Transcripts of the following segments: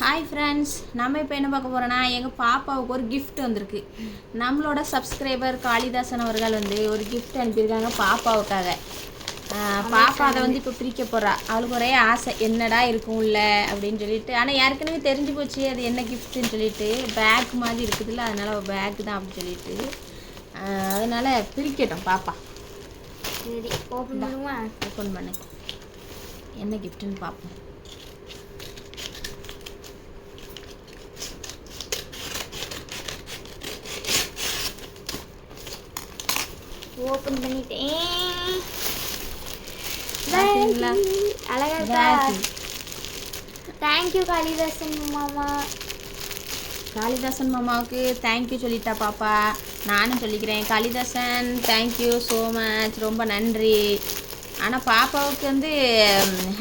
Hi friends நம்ம இப்போ என்ன பார்க்க போகிறோன்னா எங்கள் பாப்பாவுக்கு ஒரு gift வந்திருக்கு. நம்மளோட சப்ஸ்கிரைபர் காளிதாசன் அவர்கள் வந்து ஒரு gift அனுப்பியிருக்காங்க பாப்பாவுக்காக. பாப்பா அதை வந்து இப்போ பிரிக்க போகிறா அவளுக்கு ஒரே ஆசை என்னடா இருக்கும் உள்ள? அப்படின்னு சொல்லிட்டு. ஆனால் ஏற்கனவே தெரிஞ்சு போச்சு அது என்ன கிஃப்ட்டுன்னு சொல்லிட்டு. பேக் மாதிரி இருக்குதுல்ல அதனால பேக் தான் அப்படின்னு சொல்லிட்டு. அதனால பிரிக்கட்டும் பாப்பா. சரி ஓப்பன் பண்ணுமா ஓப்பன் பண்ணு. என்ன கிஃப்ட்டுன்னு பார்ப்போம் ஓப்பன் பண்ணிட்டேன்? அழகா. தேங்க்யூ காளிதாசன் மாமா. காளிதாசன் மாமாவுக்கு தேங்க்யூ சொல்லிட்டா பாப்பா. நானும் சொல்லிக்கிறேன். காளிதாசன் தேங்க்யூ ஸோ மச் ரொம்ப நன்றி. ஆனால் பாப்பாவுக்கு வந்து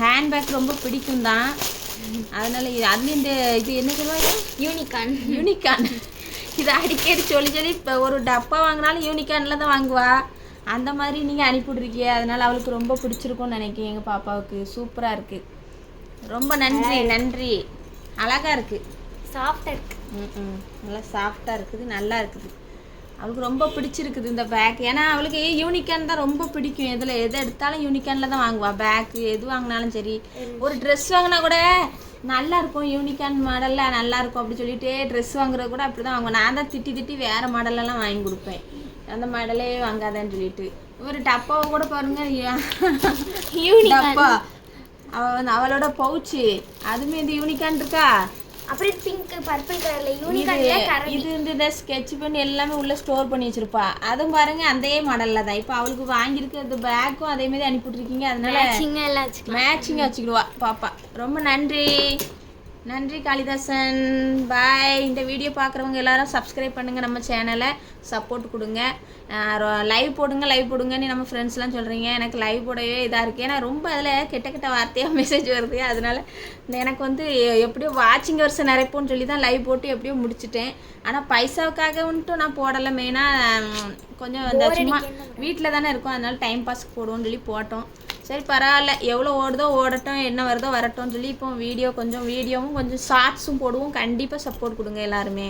ஹேண்ட்பேக் ரொம்ப பிடிக்கும் தான் அதனால இது அதுலேயும் இந்த இது என்ன சொல்லுவாங்க? யூனிகான் யூனிகான் இது அடிக்கடி சொல்லி சொல்லி இப்போ ஒரு டப்பா வாங்கினாலும் யூனிகானில் தான் வாங்குவா. அந்த மாதிரி நீங்கள் அனுப்பிவிட்ருக்கீங்க அதனால அவளுக்கு ரொம்ப பிடிச்சிருக்கும்னு நினைக்கிறேன். எங்கள் பாப்பாவுக்கு சூப்பராக இருக்குது ரொம்ப நன்றி நன்றி. அழகாக இருக்குது சாஃப்ட் இருக்கு. ம் நல்லா சாஃப்டாக இருக்குது நல்லா இருக்குது. அவளுக்கு ரொம்ப பிடிச்சிருக்குது இந்த பேக் ஏன்னா அவளுக்கு யூனிகான் தான் ரொம்ப பிடிக்கும். எதில் எதை எடுத்தாலும் யூனிகானில் தான் வாங்குவா. பேக்கு எது வாங்கினாலும் சரி. ஒரு ட்ரெஸ் வாங்கினா கூட நல்லா இருக்கும் யூனிகான் மாடலில் நல்லா இருக்கும் அப்படி சொல்லிட்டு ட்ரெஸ் வாங்குறது கூட அப்படி தான் வாங்குவேன் நான் தான் திட்டி திட்டி வேறு மாடலெல்லாம் வாங்கி கொடுப்பேன். அந்த மாடலே வாங்காதேன்னு சொல்லிட்டு. ஒரு டப்பாவை கூட பாருங்க டப்பா. அவ வந்து அவளோட பவுச்சு. அதுமே இந்த யூனிகான் இருக்கா? அப்புறம் பிங்க் பர்பிள் கலர்ல யூனிகான்ல இது இது இந்த ஸ்கெட்ச் பண்ணி எல்லாமே உள்ள ஸ்டோர் பண்ணி வச்சிருப்பா. அதுவும் பாருங்க அதே மாடல்ல தான். இப்போ அவளுக்கு வாங்கியிருக்க அந்த பேக்கும் அதே மாதிரி அனுப்பிவிட்ருக்கீங்க அதனால சின்ன எல்லாம் வச்சுக்கலாம். மேட்சிங்காக வச்சுக்கிடுவா. பாப்பா. ரொம்ப நன்றி. நன்றி காளிதாசன். பாய் இந்த வீடியோ பார்க்குறவங்க எல்லாரும் சப்ஸ்கிரைப் பண்ணுங்க நம்ம சேனலை சப்போர்ட் கொடுங்க. லைவ் போடுங்க லைவ் போடுங்கன்னு நம்ம ஃப்ரெண்ட்ஸ்லாம் சொல்கிறீங்க எனக்கு லைவ் போடவே இதாக இருக்குது ஏன்னா ரொம்ப அதில் கெட்ட கெட்ட வார்த்தையாக மெசேஜ் வருது. அதனால எனக்கு வந்து எப்படியோ வாட்சிங் வருஷம் நிறைப்போன்னு சொல்லி தான் லைவ் போட்டு எப்படியோ முடிச்சிட்டேன். ஆனால் பைசாவுக்காக வந்துட்டு நான் போடலை. மெயினாக கொஞ்சம் இந்த சும்மா வீட்டில் தானே இருக்கும். அதனால டைம் பாஸ்க்கு போடுவோம்னு சொல்லி போட்டோம். சரி பரவாயில்ல. எவ்வளோ ஓடுதோ ஓடட்டும் என்ன வருதோ வரட்டும்னு சொல்லி இப்போ வீடியோ கொஞ்சம் வீடியோவும் கொஞ்சம் ஷார்ட்ஸும் போடுவோம். கண்டிப்பாக சப்போர்ட் கொடுங்க எல்லாருமே.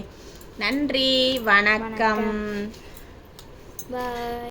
நன்றி. வணக்கம். பாய்